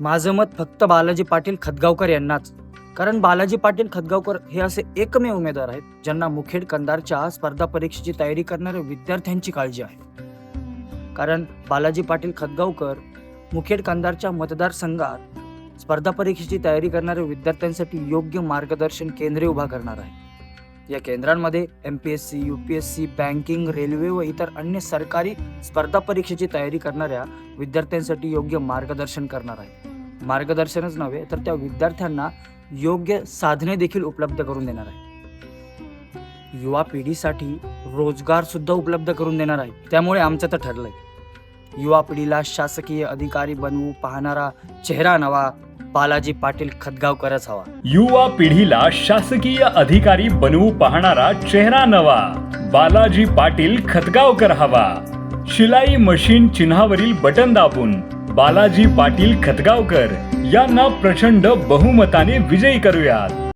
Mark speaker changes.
Speaker 1: माझं मत फक्त बालाजी पाटील खतगावकर यांनाच. कारण बालाजी पाटील खतगावकर हे असे एकमेव उमेदवार आहेत ज्यांना मुखेड कंदारच्या स्पर्धा परीक्षेची तयारी करणाऱ्या विद्यार्थ्यांची काळजी आहे. कारण बालाजी पाटील खतगावकर मुखेड कंदारच्या मतदारसंघात स्पर्धा परीक्षेची तयारी करणाऱ्या विद्यार्थ्यांसाठी योग्य मार्गदर्शन केंद्रे उभा करणार आहे या केंद्रांमध्ये M P S C U P S C banking railway व इतर अन्य सरकारी स्पर्धा परीक्षेची तयारी करणाऱ्या विद्यार्थ्यांसाठी योग्य मार्गदर्शन करणार आहे मार्गदर्शनच नव्हे तर त्या विद्यार्थ्यांना योग्य साधने देखील उपलब्ध करून देणार आहे. युवा पिढीसाठी रोजगार सुद्धा उपलब्ध करून देणार आहे. त्यामुळे आमचं तर ठरलंय. युवा पिढीला शासकीय अधिकारी बनवू पाहणारा चेहरा नवा बालाजी पाटील खतगावकरच हवा.
Speaker 2: युवा पिढीला शासकीय अधिकारी बनवू पाहणारा चेहरा नवा बालाजी पाटील खतगावकर हवा. शिलाई मशीन चिन्हावरील बटन दाबून बालाजी पाटील खतगावकर यांना प्रचंड बहुमताने विजयी करूयात.